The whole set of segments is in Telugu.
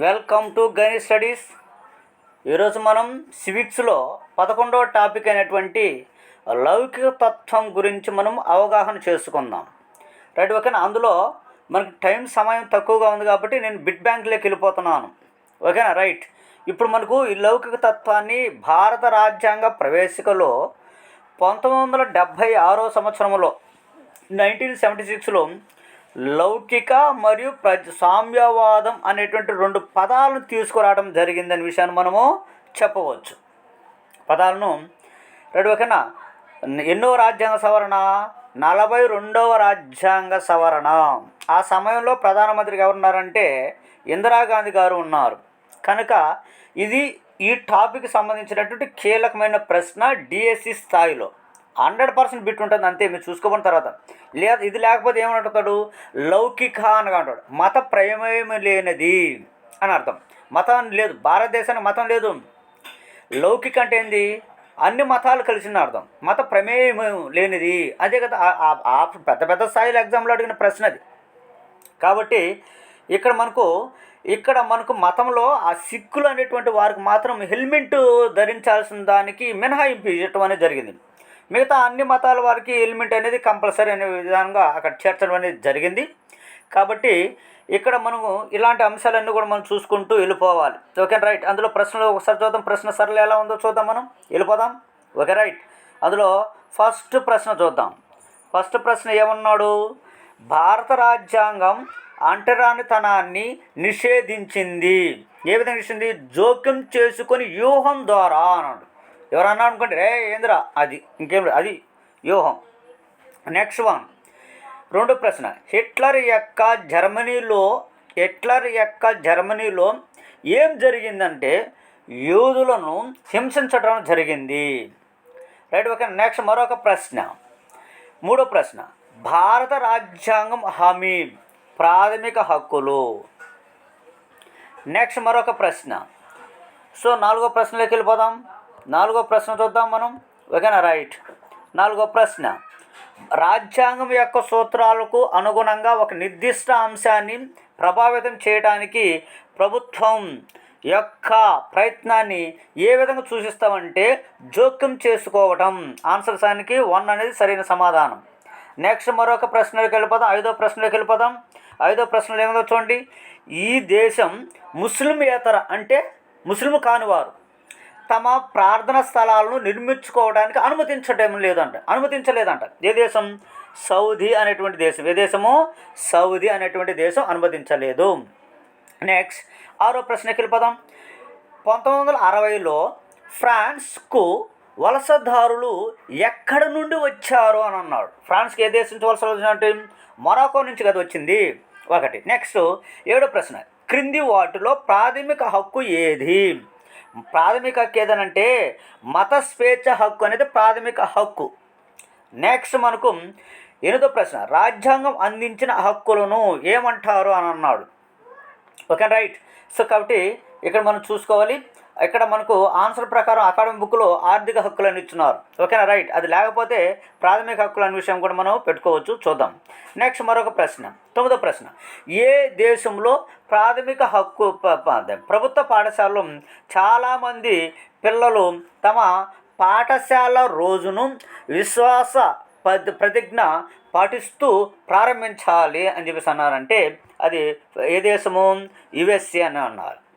Welcome to Ganit studies. ఈరోజు మనం సివిక్స్లో పదకొండవ టాపిక్ అయినటువంటి లౌకిక తత్వం గురించి మనం అవగాహన చేసుకుందాం. రైట్ ఓకేనా? అందులో మనకి టైం సమయం తక్కువగా ఉంది కాబట్టి నేను బిట్ బ్యాంక్లోకి వెళ్ళిపోతున్నాను. ఓకేనా? రైట్. ఇప్పుడు మనకు ఈ లౌకిక తత్వాన్ని భారత రాజ్యాంగ ప్రవేశికలో పంతొమ్మిది వందల డెబ్భై ఆరో సంవత్సరంలో నైన్టీన్ సెవెంటీ సిక్స్లో లౌకిక మరియు ప్రజ సామ్యవాదం అనేటువంటి రెండు పదాలను తీసుకురావడం జరిగిందనే విషయాన్ని మనము చెప్పవచ్చు. పదాలను రెండు ఓకేనా ఎన్నో రాజ్యాంగ సవరణ నలభై రెండవ రాజ్యాంగ సవరణ. ఆ సమయంలో ప్రధానమంత్రికి ఎవరున్నారంటే ఇందిరాగాంధీ గారు ఉన్నారు. కనుక ఇది ఈ టాపిక్ సంబంధించినటువంటి కీలకమైన ప్రశ్న డిఎస్సి స్థాయిలో. హండ్రెడ్ పర్సెంట్ బిట్ ఉంటుంది అంతే మీరు చూసుకోబడిన తర్వాత. లేదు ఇది లేకపోతే ఏమంటాడు లౌకిక అని అంటాడు. మత ప్రమేయం లేనిది అని అర్థం. మతం లేదు భారతదేశానికి మతం లేదు. లౌకిక అంటే ఏంది? అన్ని మతాలు కలిసిన అర్థం. మత ప్రమేయం లేనిది. అదే కదా ఆ పెద్ద పెద్ద స్థాయిలో ఎగ్జామ్లో అడిగిన ప్రశ్న అది. కాబట్టి ఇక్కడ మనకు ఇక్కడ మనకు మతంలో ఆ సిక్కులు అనేటువంటి వారికి మాత్రం హెల్మెట్ ధరించాల్సిన దానికి మినహాయింపు ఇవ్వటం అనేది జరిగింది. మిగతా అన్ని మతాల వారికి ఎలిమెంట్ అనేది కంపల్సరీ అనే విధంగా అక్కడ చేర్చడం అనేది జరిగింది. కాబట్టి ఇక్కడ మనము ఇలాంటి అంశాలన్నీ కూడా మనం చూసుకుంటూ వెళ్ళిపోవాలి. Okay right. అందులో ప్రశ్నలు ఒకసారి చూద్దాం. ప్రశ్న సరళ ఎలా ఉందో చూద్దాం మనం. వెళ్ళిపోదాం. Okay right. అందులో ఫస్ట్ ప్రశ్న చూద్దాం. ఫస్ట్ ప్రశ్న ఏమన్నాడు? భారత రాజ్యాంగం అంటరానితనాన్ని నిషేధించింది. ఏ విధంగా నిషేధించింది జోక్యం చేసుకొని వ్యూహం ద్వారా అన్నాడు. ఎవరన్నా అనుకోండి రే ఏంద్రా? అది ఇంకేం లేదు. అది వ్యూహం. నెక్స్ట్ వన్ రెండు ప్రశ్న. హిట్లర్ యొక్క జర్మనీలో హిట్లర్ యొక్క జర్మనీలో ఏం జరిగిందంటే యూదులను హింసించడం జరిగింది. రైట్ ఓకే నెక్స్ట్ మరొక ప్రశ్న. మూడో ప్రశ్న. భారత రాజ్యాంగం హామీ ప్రాథమిక హక్కులు. నెక్స్ట్ మరొక ప్రశ్న. సో నాలుగో ప్రశ్నలోకి వెళ్ళిపోదాం. నాలుగో ప్రశ్న చూద్దాం మనం. ఓకేనా రైట్ నాలుగో ప్రశ్న. రాజ్యాంగం యొక్క సూత్రాలకు అనుగుణంగా ఒక నిర్దిష్ట అంశాన్ని ప్రభావితం చేయడానికి ప్రభుత్వం యొక్క ప్రయత్నాన్ని ఏ విధంగా సూచిస్తామంటే జోక్యం చేసుకోవటం. ఆన్సర్ దానికి వన్ అనేది సరైన సమాధానం. నెక్స్ట్ మరొక ప్రశ్నలోకి వెళ్ళిపోదాం. ఐదో ప్రశ్నలోకి వెళ్ళిపోదాం. ఐదో ప్రశ్నలు ఏమిటో చూడండి. ఈ దేశం ముస్లిమేతర అంటే ముస్లిం కానివారు. తమ ప్రార్థన స్థలాలను నిర్మించుకోవడానికి అనుమతించడం లేదంట. అనుమతించలేదంట. ఏ దేశం? సౌదీ అనేటువంటి దేశం. ఏ దేశము? సౌదీ అనేటువంటి దేశం అనుమతించలేదు. నెక్స్ట్ ఆరో ప్రశ్నకి వెళ్ళిపోదాం. పంతొమ్మిది వందల అరవైలో ఫ్రాన్స్కు వలసదారులు ఎక్కడి నుండి వచ్చారు అని అన్నాడు. ఫ్రాన్స్కి ఏ దేశం నుంచి వలస వచ్చినట్టు మొరాకో నుంచి కదా వచ్చింది. ఒకటి. నెక్స్ట్ ఏడో ప్రశ్న. క్రింది వాటిలో ప్రాథమిక హక్కు ఏది? ప్రాథమిక హక్కు ఏదనంటే మత స్వేచ్ఛ హక్కు అనేది ప్రాథమిక హక్కు. నెక్స్ట్ మనకు ఎనిమిదో ప్రశ్న రాజ్యాంగం అందించిన హక్కులను ఏమంటారు అని అన్నాడు. ఓకే రైట్ సో కాబట్టి ఇక్కడ మనం చూసుకోవాలి. ఇక్కడ మనకు ఆన్సర్ ప్రకారం అకాడమిక్ బుక్లో ఆర్థిక హక్కులను ఇచ్చున్నారు. ఓకేనా? రైట్. అది లేకపోతే ప్రాథమిక హక్కులు అనే విషయం కూడా మనం పెట్టుకోవచ్చు. చూద్దాం. నెక్స్ట్ మరొక ప్రశ్న. తొమ్మిదో ప్రశ్న. ఏ దేశంలో ప్రాథమిక హక్కు ప్రభుత్వ పాఠశాలలో చాలామంది పిల్లలు తమ పాఠశాల రోజును విశ్వాస ప్రతిజ్ఞ పాటిస్తూ ప్రారంభించాలి అని చెప్పేసి అన్నారంటే అది ఏ దేశము? యుఎస్ఏ అని అన్నారు.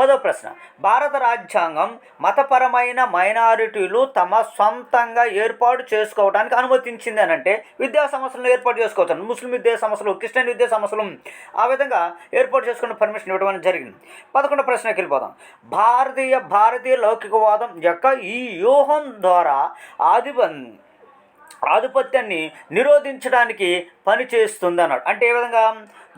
పదో ప్రశ్న. భారత రాజ్యాంగం మతపరమైన మైనారిటీలు తమ సొంతంగా ఏర్పాటు చేసుకోవడానికి అనుమతించింది అని అంటే విద్యా సంస్థలను ఏర్పాటు చేసుకోవచ్చు ముస్లిం విద్యా సంస్థలు క్రిస్టియన్ విద్యా సంస్థలు ఆ విధంగా ఏర్పాటు చేసుకునే పర్మిషన్ ఇవ్వడం అనేది జరిగింది. పదకొండో ప్రశ్నకి వెళ్ళిపోదాం. భారతీయ భారతీయ లౌకికవాదం యొక్క ఈ వ్యూహం ద్వారా ఆదిప ఆధిపత్యాన్ని నిరోధించడానికి పనిచేస్తుంది అన్నాడు. అంటే ఏ విధంగా?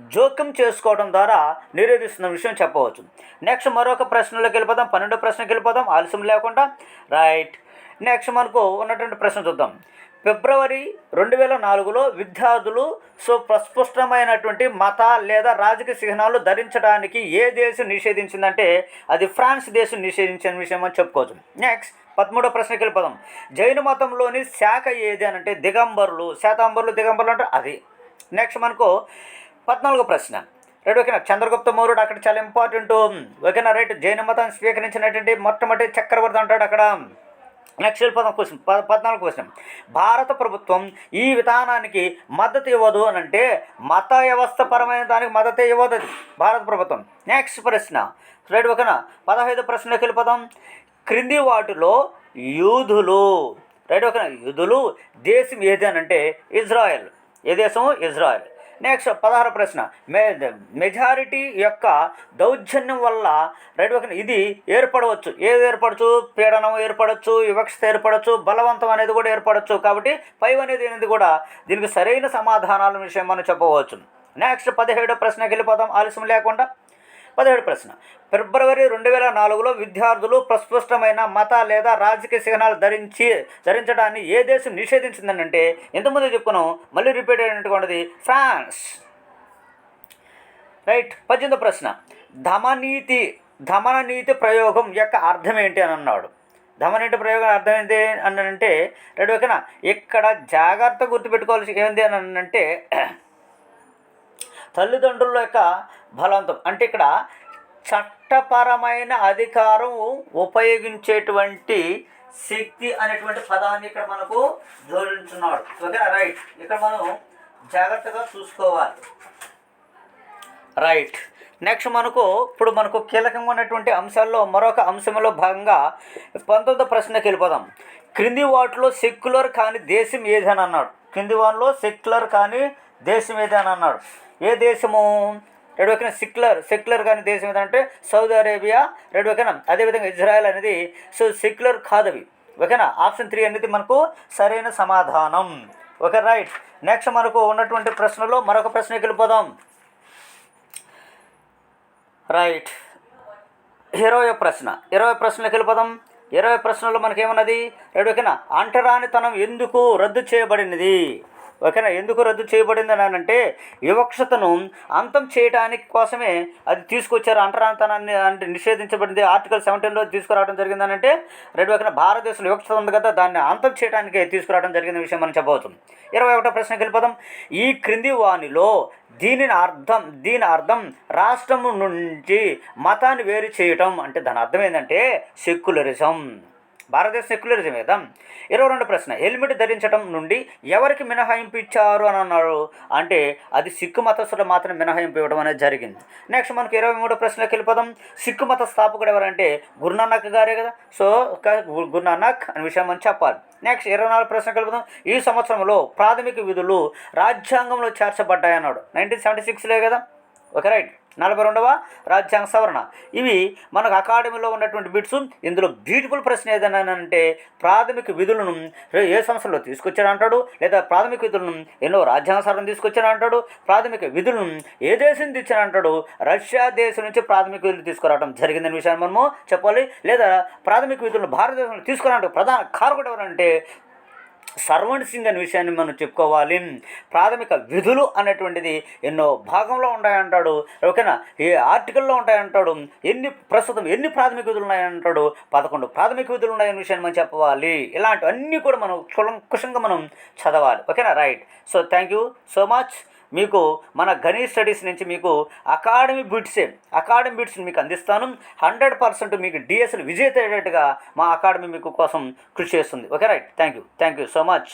జోక్యం చేసుకోవడం ద్వారా నిరోధిస్తున్న విషయం చెప్పవచ్చు. నెక్స్ట్ మరొక ప్రశ్నలోకి వెళ్ళిపోదాం. పన్నెండో ప్రశ్నకి వెళ్ళిపోదాం. ఆలస్యం లేకుండా. రైట్ నెక్స్ట్ మనకు ఉన్నటువంటి ప్రశ్న చూద్దాం. ఫిబ్రవరి రెండు వేల నాలుగులో విద్యార్థులు సో ప్రస్పష్టమైనటువంటి మత లేదా రాజకీయ చిహ్నాలు ధరించడానికి ఏ దేశం నిషేధించిందంటే అది ఫ్రాన్స్ దేశం నిషేధించిన విషయం అని చెప్పుకోవచ్చు. నెక్స్ట్ పదమూడో ప్రశ్నకి వెళ్ళిపోదాం. జైన మతంలోని శాఖ ఏది అని అంటే దిగంబరులు. శాతాంబరులు దిగంబరులు అంటే అది. నెక్స్ట్ మనకు పద్నాలుగో ప్రశ్న. రైట్ ఓకేనా? చంద్రగుప్త మౌర్యుడు అక్కడ చాలా ఇంపార్టెంట్ ఓకేనా? రైట్ జైన మతాన్ని స్వీకరించినటువంటి మొట్టమొదటి చక్రవర్తి అంటాడు అక్కడ. నెక్స్ట్ వెళ్ళిపోదాం క్వశ్చన్. ప పద్నాలుగు క్వశ్చన్. భారత ప్రభుత్వం ఈ విధానానికి మద్దతు ఇవ్వదు అని అంటే మత వ్యవస్థ పరమైన దానికి మద్దతు ఇవ్వదు భారత ప్రభుత్వం. నెక్స్ట్ ప్రశ్న. రైట్ ఓకేనా? పదహైదు ప్రశ్నలోకి వెళ్ళిపోదాం. క్రింది వాటిలో యూదులు రైట్ ఓకేనా? యూదులు దేశం ఏది అని అంటే ఇజ్రాయెల్. ఏ దేశం ఇజ్రాయెల్. నెక్స్ట్ పదహారు ప్రశ్న. మె మెజారిటీ యొక్క దౌర్జన్యం వల్ల రైట్ ఒక ఇది ఏర్పడవచ్చు. ఏది ఏర్పడచ్చు? పీడనం ఏర్పడవచ్చు వివక్షత ఏర్పడవచ్చు బలవంతం అనేది కూడా ఏర్పడవచ్చు కాబట్టి పైవ్ అనేది అనేది కూడా? దీనికి సరైన సమాధానాల విషయం మనం చెప్పవచ్చు. నెక్స్ట్ పదిహేడో ప్రశ్నకి వెళ్ళిపోతాం ఆలస్యం లేకుండా. పదిహేడు ప్రశ్న. ఫిబ్రవరి రెండు వేల నాలుగులో విద్యార్థులు ప్రస్పష్టమైన మత లేదా రాజకీయ చిహ్నాలు ధరించి ధరించడాన్ని ఏ దేశం నిషేధించిందని అంటే ఎంతమంది చెప్పుకున్నాం మళ్ళీ రిపీట్ అయినటువంటిది ఫ్రాన్స్. రైట్ పద్దెనిమిది ప్రశ్న. ధమనీతి ధమన నీతి ప్రయోగం యొక్క అర్థం ఏంటి అని అన్నాడు. ధమనీతి ప్రయోగం అర్థం ఏంటి అని అంటే రైట్ ఓకేనా? ఇక్కడ జాగ్రత్త గుర్తుపెట్టుకోవాల్సి ఏంటి అని అంటే తల్లిదండ్రుల యొక్క బలవంతం. అంటే ఇక్కడ చట్టపరమైన అధికారం ఉపయోగించేటువంటి శక్తి అనేటువంటి పదాన్ని ఇక్కడ మనకు జోడించున్నాడు. ఓకే రైట్ ఇక్కడ మనం జాగ్రత్తగా చూసుకోవాలి. రైట్ నెక్స్ట్ మనకు ఇప్పుడు మనకు కీలకంగా ఉన్నటువంటి అంశాల్లో మరొక అంశంలో భాగంగా పంతొమ్మిదో ప్రశ్నకి వెళ్ళిపోదాం. క్రింది వాటిలో సెక్యులర్ కాని దేశం ఏదని అన్నాడు. క్రింది వాటిలో సెక్యులర్ కాని దేశం ఏదని అన్నాడు. ఏ దేశము? రెండు వైపున సిక్లర్ సెక్యులర్ కానీ దేశం ఏదంటే సౌదీ అరేబియా రెండు వైపున అదేవిధంగా ఇజ్రాయెల్ అనేది సో సెక్యులర్ కాదవి. ఓకేనా? ఆప్షన్ త్రీ అనేది మనకు సరైన సమాధానం. Okay right. నెక్స్ట్ మనకు ఉన్నటువంటి ప్రశ్నలో మరొక ప్రశ్నకి వెళ్ళిపోదాం. రైట్. ఇరవై ప్రశ్న. ఇరవై ప్రశ్నలకు వెళ్ళిపోదాం. ఇరవై ప్రశ్నలో మనకేమన్నది? రెండు ఓకేనా అంటరానితనం ఎందుకు రద్దు చేయబడినది? ఓకేనా? ఎందుకు రద్దు చేయబడింది అని అంటే వివక్షతను అంతం చేయడానికి కోసమే అది తీసుకొచ్చారు. అంటరాంతనాన్ని అంటే నిషేధించబడింది. ఆర్టికల్ సెవెంటీన్లో తీసుకురావడం జరిగింది అంటే రెండు ఓకేనా భారతదేశంలో వివక్షత ఉంది కదా దాన్ని అంతం చేయడానికి తీసుకురావడం జరిగిన విషయం మనం చెప్పవచ్చు. ఇరవై ఒకటో ప్రశ్నకి వెళ్ళిపోదాం. ఈ క్రింది వాణిలో దీనిని అర్థం దీని అర్థం రాష్ట్రం నుంచి మతాన్ని వేరు చేయటం అంటే దాని అర్థం ఏంటంటే సెక్యులరిజం. భారతదేశ సెక్యులరిజం కదా ఇరవై రెండు ప్రశ్న హెల్మెట్ ధరించడం నుండి ఎవరికి మినహాయింపు ఇచ్చారు అని అన్నారు. అంటే అది సిక్కు మతస్థులు మాత్రం మినహాయింపు ఇవ్వడం అనేది జరిగింది. నెక్స్ట్ మనకి ఇరవై మూడో ప్రశ్నకి వెళ్ళిపోదాం. సిక్కు మత స్థాపకుడు ఎవరంటే గురునానక్ గారే కదా? సో గురునానక్ అనే విషయం మనం చెప్పాలి. నెక్స్ట్ ఇరవై నాలుగు ప్రశ్నకి వెళ్ళిపోదాం. ఈ సంవత్సరంలో ప్రాథమిక విధులు రాజ్యాంగంలో చేర్చబడ్డాయన్నాడు. నైన్టీన్ సెవెంటీ సిక్స్లే కదా? ఓకే రైట్ నలభై రెండవ రాజ్యాంగ సవరణ. ఇవి మనకు అకాడమీలో ఉన్నటువంటి బిట్స్. ఇందులో బ్యూటిఫుల్ ప్రశ్న ఏదైనా అంటే ప్రాథమిక విధులను ఏ సంస్థలో తీసుకొచ్చాడు అంటాడు? లేదా ప్రాథమిక విధులను ఎన్నో రాజ్యాంగ సవరణ తీసుకొచ్చాడు అంటాడు? ప్రాథమిక విధులను ఏ దేశం తెచ్చాడు అంటాడు? రష్యా దేశం నుంచి ప్రాథమిక విధులు తీసుకురావడం జరిగిందనే విషయాన్ని మనము చెప్పాలి. లేదా ప్రాథమిక విధులను భారతదేశంలో తీసుకురావడానికి ప్రధాన కారకుడు ఎవరంటే సర్వెంట్ సింగ్ అనే విషయాన్ని మనం చెప్పుకోవాలి. ప్రాథమిక విధులు అనేటువంటిది ఎన్నో భాగంలో ఉంటాయంటాడు. ఓకేనా? ఏ ఆర్టికల్లో ఉంటాయంటాడు. ఎన్ని ప్రస్తుతం ఎన్ని ప్రాథమిక విధులు ఉన్నాయంటాడు? పదకొండు ప్రాథమిక విధులు ఉన్నాయనే విషయాన్ని మనం చెప్పవాలి. ఇలాంటివన్నీ కూడా మనం కులంకుశంగా మనం చదవాలి. ఓకేనా? Right. So thank you so much మీకు మన గణేష్ స్టడీస్ నుంచి మీకు అకాడమీ బిట్సే అకాడమీ బిట్స్ మీకు అందిస్తాను. హండ్రెడ్ పర్సెంట్ మీకు డిఎస్ఎల్ విజేత అయ్యేటట్టుగా మా అకాడమీ మీకు కోసం కృషి చేస్తుంది. Okay right. Thank you thank you so much.